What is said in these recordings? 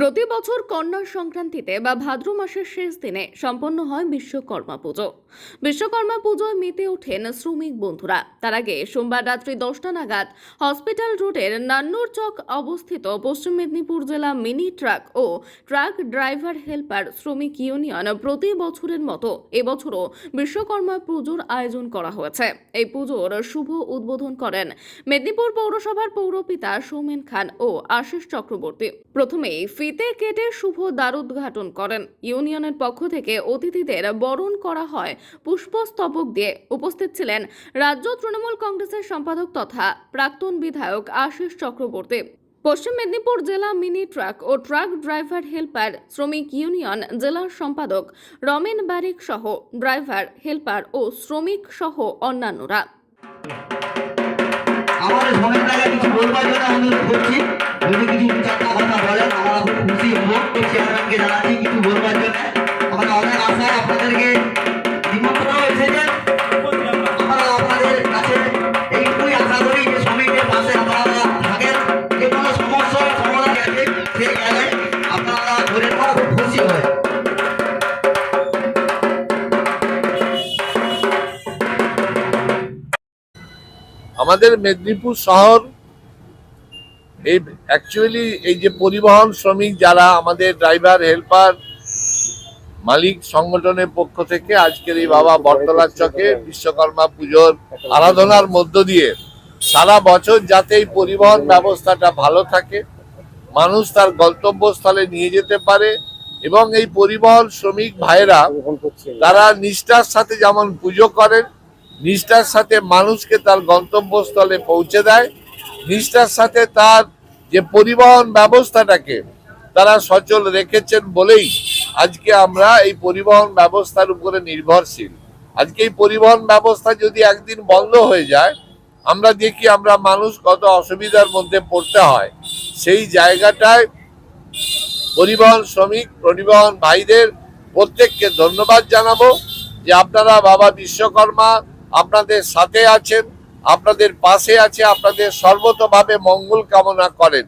প্রতি বছর কন্যা সংক্রান্তিতে বা ভাদ্র মাসের শেষ দিনে সম্পন্ন হয় বিশ্বকর্মা পুজো। বিশ্বকর্মা পুজোয় মেতে ওঠেন শ্রমিক বন্ধুরা। তার আগে সোমবার রাত্রি দশটা নাগাদ হসপিটাল রোডের নান্নুর চক অবস্থিত পশ্চিম মেদিনীপুর জেলা মিনি ট্রাক ও ট্রাক ড্রাইভার হেল্পার শ্রমিক ইউনিয়ন প্রতি বছরের মতো এবছরও বিশ্বকর্মা পুজোর আয়োজন করা হয়েছে। এই পুজোর শুভ উদ্বোধন করেন মেদিনীপুর পৌরসভার পৌরপিতা সৌমেন খান ও আশিস চক্রবর্তী। প্রথমেই ফিতে কেটে শুভ দ্বারোদ্ঘাটন করেন। ইউনিয়নের পক্ষ থেকে অতিথিদের বরণ করা হয় পুষ্পস্তবক দিয়ে উপস্থিত ছিলেন রাজ্য তৃণমূল কংগ্রেসের সম্পাদক তথা প্রাক্তন বিধায়ক আশিস চক্রবর্তী। পশ্চিম মেদিনীপুর জেলা মিনি ট্রাক ও ট্রাক ড্রাইভার হেল্পার শ্রমিক ইউনিয়ন জেলার সম্পাদক রমেন বারিক সহ ড্রাইভার, হেল্পার ও শ্রমিক সহ অন্যান্যরা। আমাদের তাকে কিছু বলবার জন্য অনুরোধ করছি। যদি কিছু চারটা কথা বলেন, আমরা খুব খুশি হব। তো চেয়ারম্যানকে জানাচ্ছি, কিছু বলবার আমাদের মেদিনীপুর শহর এই অ্যাকচুয়ালি এই যে পরিবহন শ্রমিক যারা আমাদের ড্রাইভার হেল্পার মালিক সংগঠনের পক্ষ থেকে আজকের এই বাবা বটতলার চকে বিশ্বকর্মা পুজোর আরাধনার মধ্য দিয়ে সারা বছর যাতে এই পরিবহন ব্যবস্থাটা ভালো থাকে মানুষ তার গন্তব্যস্থলে নিয়ে যেতে পারে এবং এই পরিবহন শ্রমিক ভাইরা তারা নিষ্ঠার সাথে যেমন পুজো করেন নিষ্ঠার সাথে মানুষকে তার গন্তব্যস্থলে পৌঁছে দেয়। নিষ্ঠার সাথে তার যে পরিবহন ব্যবস্থাটাকে তারা সচল রেখেছেন বলেই আজকে আমরা এই পরিবহন ব্যবস্থার উপরে নির্ভরশীল। আজকে এই পরিবহন ব্যবস্থা যদি একদিন বন্ধ হয়ে যায়, আমরা দেখি আমরা মানুষ কত অসুবিধার মধ্যে পড়তে হয়। সেই জায়গাটায় পরিবহন শ্রমিক, পরিবহন ভাইদের প্রত্যেককে ধন্যবাদ জানাব যে আপনারা বাবা বিশ্বকর্মা আপনাদের সাথে আছেন, আপনাদের পাশে আছে, আপনাদের সর্বতভাবে মঙ্গল কামনা করেন।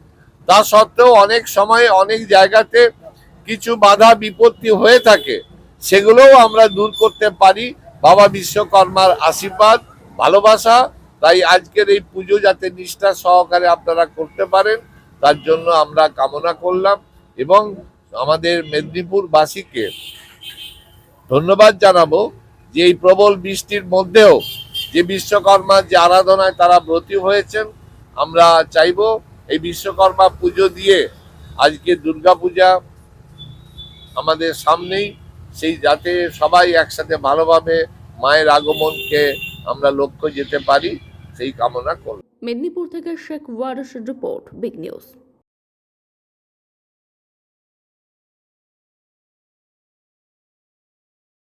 তা সত্ত্বেও অনেক সময় অনেক জায়গাতে কিছু বাধা, বিপত্তি হয়ে থাকে, সেগুলোও আমরা দূর করতে পারি। বাবা বিশ্বকর্মার আশীর্বাদ, ভালোবাসা, তাই আজকের এই পুজো যাতে নিষ্ঠা সহকারে আপনারা করতে পারেন, তার জন্য আমরা কামনা করলাম এবং আমাদের মেদিনীপুরবাসীকে ধন্যবাদ জানাব। যে এই প্রবল বৃষ্টির মধ্যেও যে বিশ্বকর্মার যে আরাধনায় তারা ব্রতী হয়েছেন, আমরা চাইব এই বিশ্বকর্মা পুজো দিয়ে আজকে দুর্গাপূজা আমাদের সামনেই, সেই যাতে সবাই একসাথে ভালোভাবে মায়ের আগমনকে আমরা লক্ষ্য যেতে পারি, সেই কামনা করব। মেদিনীপুর থেকে Sheikh Waris report, big news.